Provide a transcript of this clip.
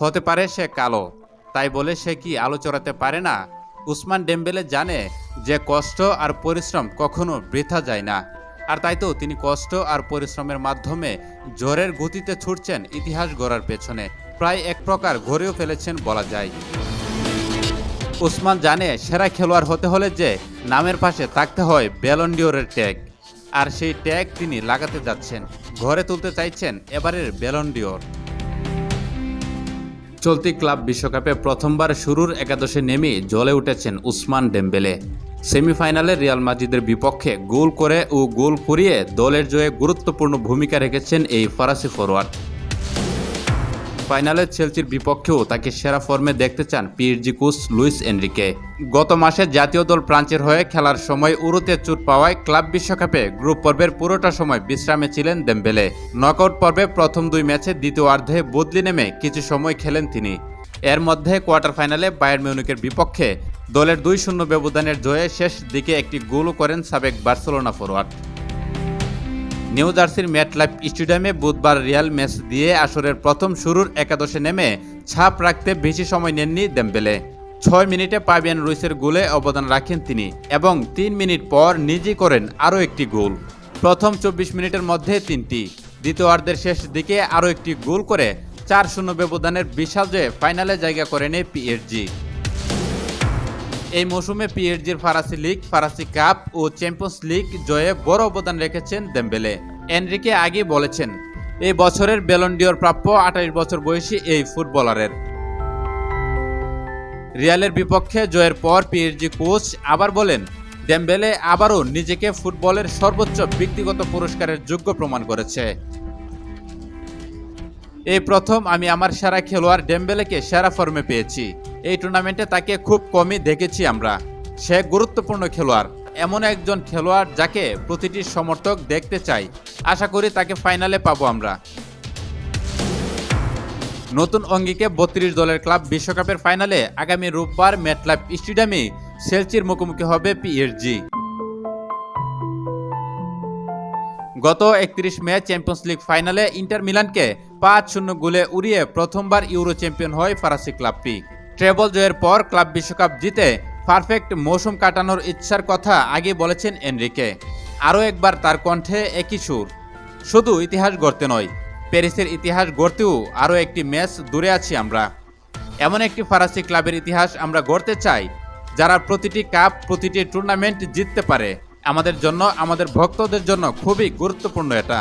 হতে পারে সে কালো। তাই বলে সে কি আলো চড়াতে পারে না? উসমান ডেম্বেলে জানে যে কষ্ট আর পরিশ্রম কখনো বৃথা যায় না। আর তাই তো তিনি কষ্ট আর পরিশ্রমের মাধ্যমে জোরের গতিতে ছুটছেন ইতিহাস গড়ার পেছনে। প্রায় এক প্রকার ঘরেও ফেলেছেন বলা যায়। উসমান জানে সেরা খেলোয়াড় হতে হলে যে নামের পাশে থাকতে হয় ব্যালন্ডিওরের ট্যাগ। আর সেই ট্যাগ তিনি লাগাতে যাচ্ছেন। ঘরে তুলতে চাইছেন এবারের ব্যালন্ডিওর চলতি ক্লাব বিশ্বকাপে প্রথমবার শুরুর একাদশে নেমে জ্বলে উঠেছেন উসমান ডেম্বেলে। সেমিফাইনালে রিয়াল মাদ্রিদের বিপক্ষে গোল করে ও গোল করিয়ে দলের জয়ে গুরুত্বপূর্ণ ভূমিকা রেখেছেন এই ফরাসি ফরোয়ার্ড। ফাইনালে চেলসির বিপক্ষেও তাকে সেরা ফর্মে দেখতে চান পিএসজি কোচ লুইস এনরিকে। গত মাসে জাতীয় দল ফ্রান্সের হয়ে খেলার সময় উরুতে চুট পাওয়ায় ক্লাব বিশ্বকাপে গ্রুপ পর্বের পুরোটা সময় বিশ্রামে ছিলেন দেম্বেলে। নকআউট পর্বে প্রথম দুই ম্যাচে দ্বিতীয়ার্ধে বদলি নেমে কিছু সময় খেলেন তিনি। এর মধ্যে কোয়ার্টার ফাইনালে বায়ার মিউনিকের বিপক্ষে দলের দুই শূন্য ব্যবধানের জয়ে শেষ দিকে একটি গোলও করেন সাবেক বার্সেলোনা ফরোয়ার্ড। নিউ জার্সির ম্যাটলাইফ স্টেডিয়ামে বুধবার রিয়াল ম্যাচ দিয়ে আসরের প্রথম শুরুর একাদশে নেমে ছাপ রাখতে বেশি সময় নেননি দেম্বেলে। ছয় মিনিটে পাবিয়ান রুইসের গোলে অবদান রাখেন তিনি এবং তিন মিনিট পর নিজেই করেন আরও একটি গোল। প্রথম চব্বিশ মিনিটের মধ্যে তিনটি। দ্বিতীয়ার্ধের শেষ দিকে আরও একটি গোল করে চার শূন্য ব্যবধানের বিশাল জয়ে ফাইনালে জায়গা করে নেয় পিএসজি। এই মৌসুমে পিএসজির ফরাসি লিগ, ফরাসি কাপ ও চ্যাম্পিয়ন্স লিগ জয়ে বড় অবদান রেখেছেন দেম্বেলে। এনরিকে আগে বলেছেন, এই বছরের বেলন্ডিওর প্রাপ্য আঠাশ বছর বয়সী এই ফুটবলারের। রিয়ালের বিপক্ষে জয়ের পর পিএসজি কোচ আবার বলেন ডেম্বেলে আবারও নিজেকে ফুটবলের সর্বোচ্চ ব্যক্তিগত পুরস্কারের যোগ্য প্রমাণ করেছে। এই প্রথম আমি আমার সেরা খেলোয়াড় ডেম্বেলেকে সেরা ফর্মে পেয়েছি। এই টুর্নামেন্টে তাকে খুব কমই দেখেছি আমরা। সে গুরুত্বপূর্ণ খেলোয়াড়, এমন একজন খেলোয়াড় যাকে প্রতিটি সমর্থক দেখতে চাই আশা করি তাকে ফাইনালে পাবো আমরা। নতুন অঙ্গিকে বত্রিশ দলের ক্লাব বিশ্বকাপের ফাইনালে আগামী রোববার ম্যাটলাইফ স্টেডিয়ামে সেলচির মুখোমুখি হবে পিএসজি। গত একত্রিশ মে চ্যাম্পিয়ন্স লিগ ফাইনালে ইন্টার মিলানকে পাঁচ শূন্য গোলে উড়িয়ে প্রথমবার ইউরো চ্যাম্পিয়ন হয় ফরাসি ক্লাবটি। ট্রেবল জয়ের পর ক্লাব বিশ্বকাপ জিতে পারফেক্ট মৌসুম কাটানোর ইচ্ছার কথা আগে বলেছেন এনরিকে। আরও একবার তার কণ্ঠে একই সুর। শুধু ইতিহাস গড়তে নয়, প্যারিসের ইতিহাস গড়তেও আরও একটি ম্যাচ দূরে আছি আমরা। এমন একটি ফরাসি ক্লাবের ইতিহাস আমরা গড়তে চাই, যারা প্রতিটি কাপ, প্রতিটি টুর্নামেন্ট জিততে পারে। আমাদের জন্য, আমাদের ভক্তদের জন্য খুবই গুরুত্বপূর্ণ এটা।